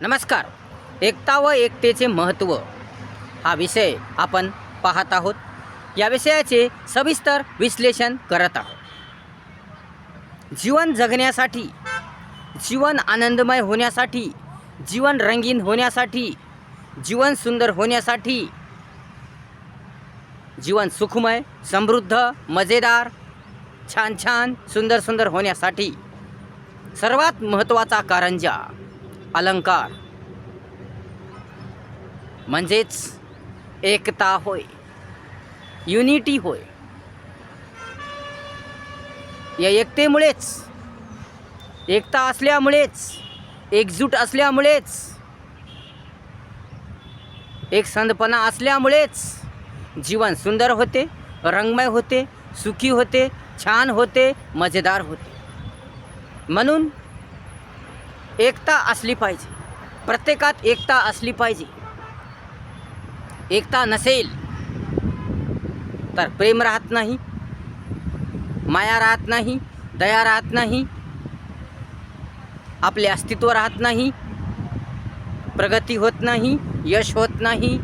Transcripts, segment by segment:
नमस्कार. एकता व एकतेचे महत्त्व. हा विषय आपण पाहत आहोत. या विषयाचे सविस्तर विश्लेषण करत आहोत. जीवन जगण्यासाठी जीवन आनंदमय होण्यासाठी जीवन रंगीन होण्यासाठी जीवन सुंदर होण्यासाठी जीवन सुखमय समृद्ध मजेदार छान छान सुंदर सुंदर होण्यासाठी सर्वात महत्त्वाचा कारंजा अलंकार. म्हणजेच एकता होय युनिटी होय. या एकतेमुळेच एकता असल्यामुळेच एकजूट असल्यामुळेच एक संदपणा असल्यामुळेच जीवन सुंदर होते रंगमय होते सुखी होते छान होते मजेदार होते. म्हणून एकता असली पाहिजे. प्रत्येकात एकता असली पाहिजे. एकता नसेल तर प्रेम राहत नाही माया राहत नाही दया राहत नाही आपले अस्तित्व राहत नाही प्रगती होत नाही यश होत नाही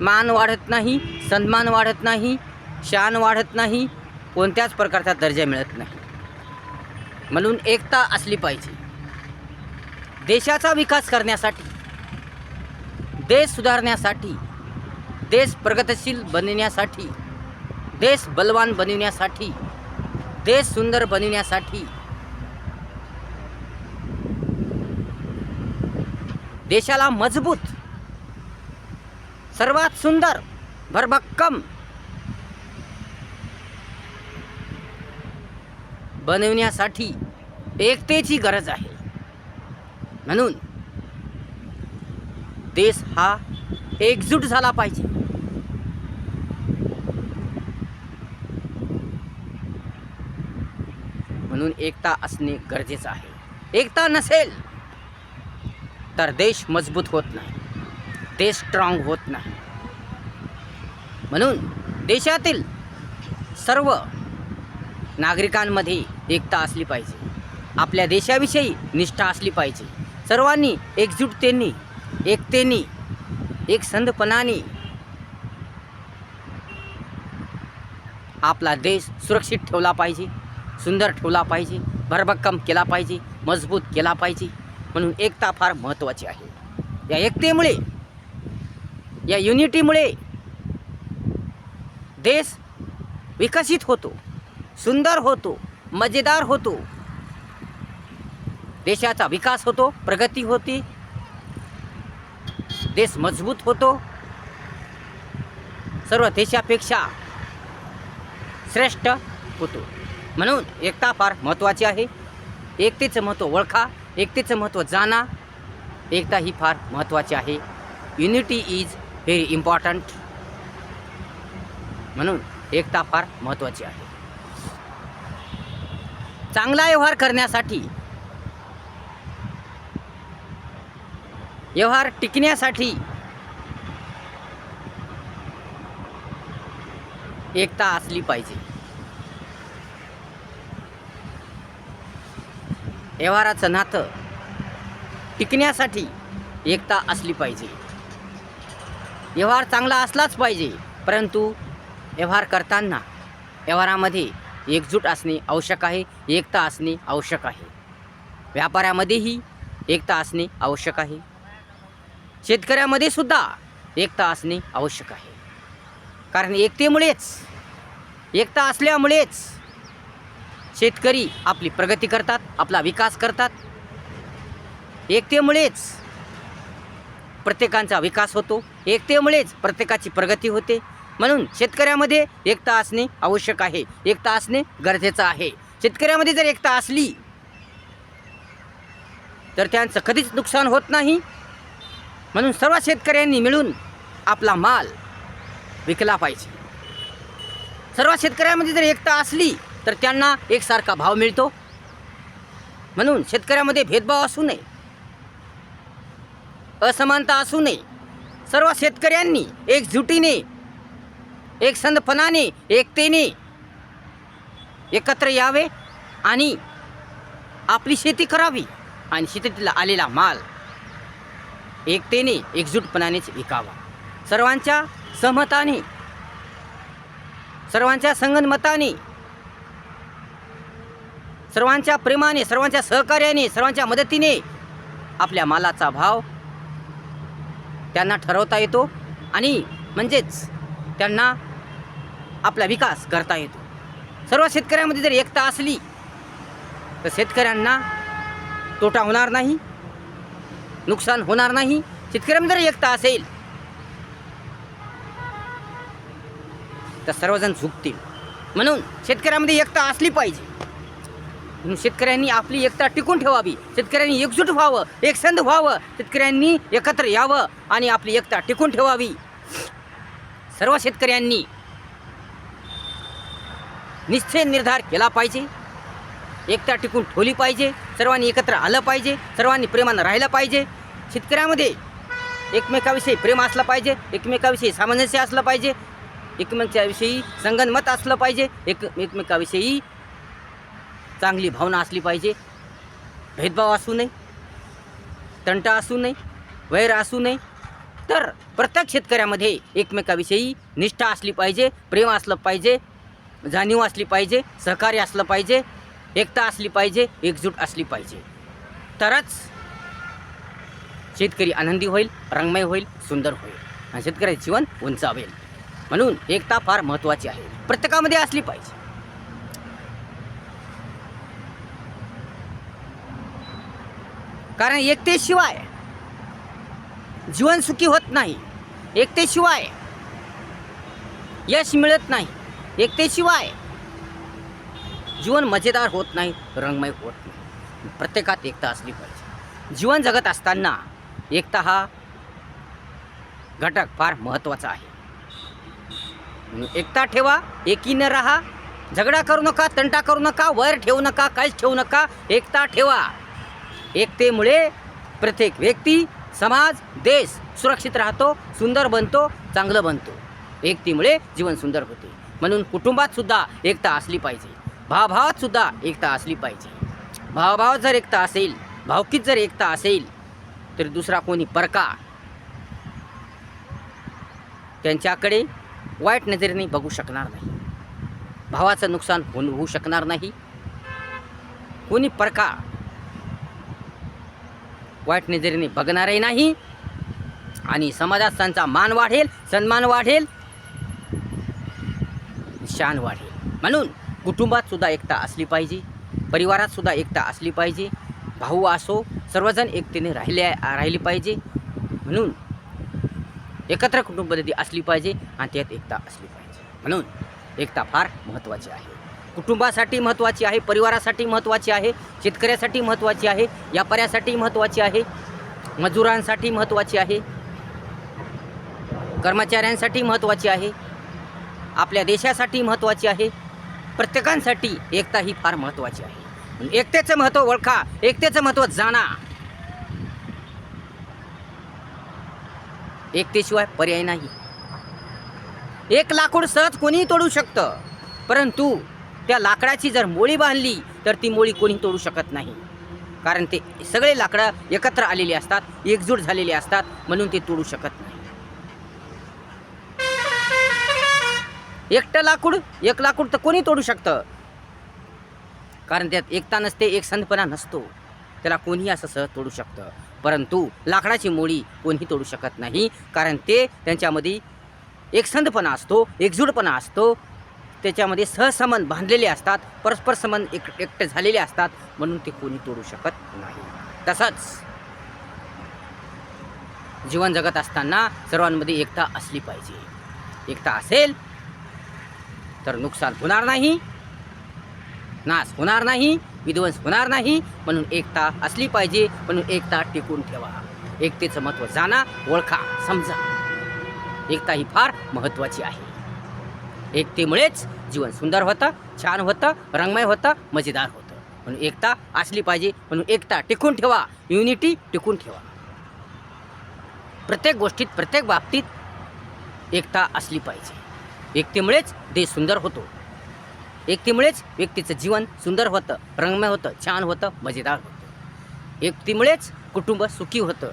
मान वाढत नाही सन्मान वाढत नाही शान वाढत नाही कोणत्याच प्रकारचा दर्जा मिळत नाही. म्हणून एकता असली पाहिजे. देशाचा विकास करण्यासाठी देश सुधारण्यासाठी देश प्रगतशील बनविण्यासाठी देश बलवान बनविण्यासाठी देश सुंदर बनविण्यासाठी देशाला मजबूत सर्वात सुंदर भरभक्कम बनवण्यासाठी एकतेची गरज आहे. म्हणून देश हा एकजूट झाला पाहिजे. म्हणून एकता असणे गरजेचं आहे. एकता नसेल तर देश मजबूत होत नाही. देश स्ट्रॉंग होत नाही. म्हणून देशातील सर्व नागरिकांमध्ये एकता असली पाहिजे. आपल्या देशाविषयी निष्ठा असली पाहिजे. सर्वांनी एकजुटतेने एकतेने एक संधपणाने आपला देश सुरक्षित ठेवला पाहिजे सुंदर ठेवला पाहिजे भरभक्कम केला पाहिजे मजबूत केला पाहिजे म्हणून एकता फार महत्त्वाची आहे. या एकतेमुळे या युनिटीमुळे देश विकसित होतो. सुंदर होतो मजेदार होतो. देशाचा विकास होतो प्रगती होती. देश मजबूत होतो. सर्व देशापेक्षा श्रेष्ठ होतो. म्हणून एकता फार महत्त्वाची आहे. एकतेचं महत्त्व ओळखा एकतेचं महत्त्व जाणा. एकता ही फार महत्त्वाची आहे. युनिटी इज व्हेरी इम्पॉर्टंट म्हणून एकता फार महत्त्वाची आहे. चांगला व्यवहार करण्यासाठी व्यवहार टिकण्यासाठी एकता असली पाहिजे. व्यवहाराचं नातं टिकण्यासाठी एकता असली पाहिजे. व्यवहार चांगला असलाच पाहिजे परंतु व्यवहार करताना व्यवहारामध्ये एकजूट असणे आवश्यक आहे एकता असणे आवश्यक आहे. व्यापाऱ्यामध्येही एकता असणे आवश्यक आहे. शेतकऱ्यामध्ये सुद्धा एकता असणे आवश्यक आहे. कारण एकतेमुळेच एकता असल्यामुळेच शेतकरी आपली प्रगती करतात आपला विकास करतात. एकतेमुळेच प्रत्येकांचा विकास होतो एकतेमुळेच प्रत्येकाची प्रगती होते. म्हणून शेतकऱ्यामध्ये एकता असणे आवश्यक आहे. एकता असणे गरजेचं आहे. शेतकऱ्यामध्ये जर एकता असली तर त्यांचं कधीच नुकसान होत नाही. म्हणून सर्व शेतकऱ्यांनी मिळून आपला माल विकला पाहिजे. सर्व शेतकऱ्यामध्ये जर एकता असली तर त्यांना एकसारखा भाव मिळतो. म्हणून शेतकऱ्यामध्ये भेदभाव असू नये. असमानता असू नये. सर्व शेतकऱ्यांनी एकजुटीने एक संदपणाने एकतेने एकत्र यावे आणि आपली शेती करावी आणि शेतीतला आलेला माल. एकतेने एकजूटपणानेच विकावा. सर्वांच्या सहमताने सर्वांच्या संगनमताने सर्वांच्या प्रेमाने सर्वांच्या सहकार्याने सर्वांच्या मदतीने आपल्या मालाचा भाव त्यांना ठरवता येतो आणि म्हणजेच त्यांना आपला विकास करता येतो. सर्व शेतकऱ्यांमध्ये जर एकता असली तर शेतकऱ्यांना तोटा होणार नाही नुकसान होणार नाही. शेतकऱ्यांमध्ये जर एकता असेल तर सर्वजण झुकतील. म्हणून शेतकऱ्यामध्ये एकता असली पाहिजे. म्हणून शेतकऱ्यांनी आपली एकता टिकून ठेवावी. शेतकऱ्यांनी एकजूट व्हावं एकसंध व्हावं. शेतकऱ्यांनी एकत्र यावं आणि आपली एकता टिकून ठेवावी. सर्व शेतकऱ्यांनी निश्चय निर्धार केला पाहिजे. एकता टिकून ठेवली पाहिजे. सर्वांनी एकत्र आलं पाहिजे. सर्वांनी प्रेमानं राहिलं पाहिजे. शेतकऱ्यामध्ये एकमेकाविषयी प्रेम असलं पाहिजे. एकमेकाविषयी सामंजस्य असलं पाहिजे. एकमेकाविषयी संगनमत असलं पाहिजे. एक एकमेकाविषयी चांगली भावना असली पाहिजे. भेदभाव असू नये. तंटा असू नये. वैर असू नये. तर प्रत्येक शेतकऱ्यामध्ये एकमेकाविषयी निष्ठा असली पाहिजे. प्रेम असलं पाहिजे. जाणीव असली पाहिजे सहकार्य असलं पाहिजे एकता असली पाहिजे एकजूट असली पाहिजे. तरच शेतकरी आनंदी होईल रंगमय होईल सुंदर होईल. आणि शेतकऱ्याचे जीवन उंचावेल. म्हणून एकता फार महत्त्वाची आहे. प्रत्येकामध्ये असली पाहिजे. कारण एकतेशिवाय जीवन सुखी होत नाही. एकतेशिवाय यश मिळत नाही. एकतेशिवाय जीवन मजेदार होत नाही रंगमय होत नाही. प्रत्येकात एकता असली पाहिजे. जीवन जगत असताना एकता हा घटक फार महत्त्वाचा आहे. एकता ठेवा एकीनं राहा झगडा करू नका तंटा करू नका वैर ठेवू नका काहीच ठेवू नका एकता ठेवा. एकतेमुळे प्रत्येक व्यक्ती समाज देश सुरक्षित राहतो सुंदर बनतो चांगलं बनतो. एकतेमुळे जीवन सुंदर होते. म्हणून कुटुंबात सुद्धा एकता असली पाहिजे. भावभावात सुद्धा एकता असली पाहिजे. भावभावात जर एकता असेल भावकीत जर एकता असेल तर दुसरा कोणी परका? त्यांच्याकडे वाईट नजरेने बघू शकणार नाही. भावाचं नुकसान होऊन होऊ शकणार नाही. कोणी परका? वाईट नजरेने बघणारही नाही. आणि समाजात त्यांचा मान वाढेल सन्मान वाढेल शान वाढेल म्हणून कुटुंबात सुद्धा एकता असली पाहिजे परिवारात सुद्धा एकता असली पाहिजे भाऊ असो सर्वजण एकतेने राहिले राहिली पाहिजे. म्हणून एकत्र कुटुंब पद्धती असली पाहिजे आणि त्यात एकता असली पाहिजे. म्हणून एकता फार महत्त्वाची आहे. कुटुंबासाठी महत्त्वाची आहे परिवारासाठी महत्त्वाची आहे शेतकऱ्यासाठी महत्त्वाची आहे व्यापाऱ्यासाठी महत्त्वाची आहे मजुरांसाठी महत्त्वाची आहे कर्मचाऱ्यांसाठी महत्त्वाची आहे आपल्या देशासाठी महत्त्वाची आहे. प्रत्येकांसाठी एकता ही फार महत्त्वाची आहे. एकतेचं महत्त्व ओळखा एकतेचं महत्त्व जाणा. एकतेशिवाय पर्याय नाही. एक लाकूड सहज कोणीही तोडू शकतं. परंतु त्या लाकडाची जर मोळी बांधली तर ती मोळी कोणी तोडू शकत नाही. कारण ते सगळे लाकडं एकत्र आलेले असतात एकजूट झालेले असतात म्हणून ते तोडू शकत नाही. एकटं लाकूड एक लाकूड तर कोणी तोडू शकतं? कारण त्यात एकता नसते एकसंधपणा नसतो. त्याला कोणीही असं सहज तोडू शकतं. परंतु लाकडाची मोळी कोणीही तोडू शकत नाही कारण ते त्यांच्यामध्ये एकसंधपणा असतो एकजूटपणा असतो. त्याच्यामध्ये सहसंबंध बांधलेले असतात परस्पर संबंध एक एकटे झालेले असतात म्हणून ते कोणी तोडू शकत नाही. तसंच जीवन जगत असताना सर्वांमध्ये एकता असली पाहिजे. एकता असेल तर नुकसान होणार नाही. नाश होणार नाही विध्वंस होणार नाही म्हणून एकता असली पाहिजे म्हणून एकता टिकून ठेवा. एकतेचं महत्त्व जाणा ओळखा समजा. एकता ही फार महत्त्वाची आहे. एकतेमुळेच जीवन सुंदर होतं छान होतं रंगमय होतं मजेदार होतं. म्हणून एकता असली पाहिजे म्हणून एकता टिकून ठेवा युनिटी टिकून ठेवा. प्रत्येक गोष्टीत प्रत्येक बाबतीत एकता असली पाहिजे. एकतेमुळेच देश सुंदर होतो. एकतेमुळेच व्यक्तीचं जीवन सुंदर होतं रंगमय होतं छान होतं मजेदार होतं. एकतेमुळेच कुटुंब सुखी होतं.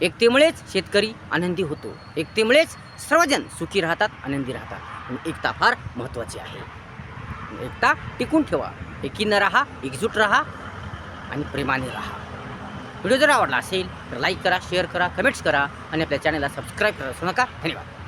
एकतेमुळेच शेतकरी आनंदी होतो. एकतेमुळेच सर्वजण सुखी राहतात आनंदी राहतात. आणि एकता फार महत्त्वाची आहे. एकता टिकून ठेवा. एकीनं राहा एकजूट राहा आणि प्रेमाने राहा. व्हिडिओ जर आवडला असेल तर लाईक करा शेअर करा कमेंट्स करा आणि आपल्या चॅनलला सबस्क्राईब करा असू नका. धन्यवाद.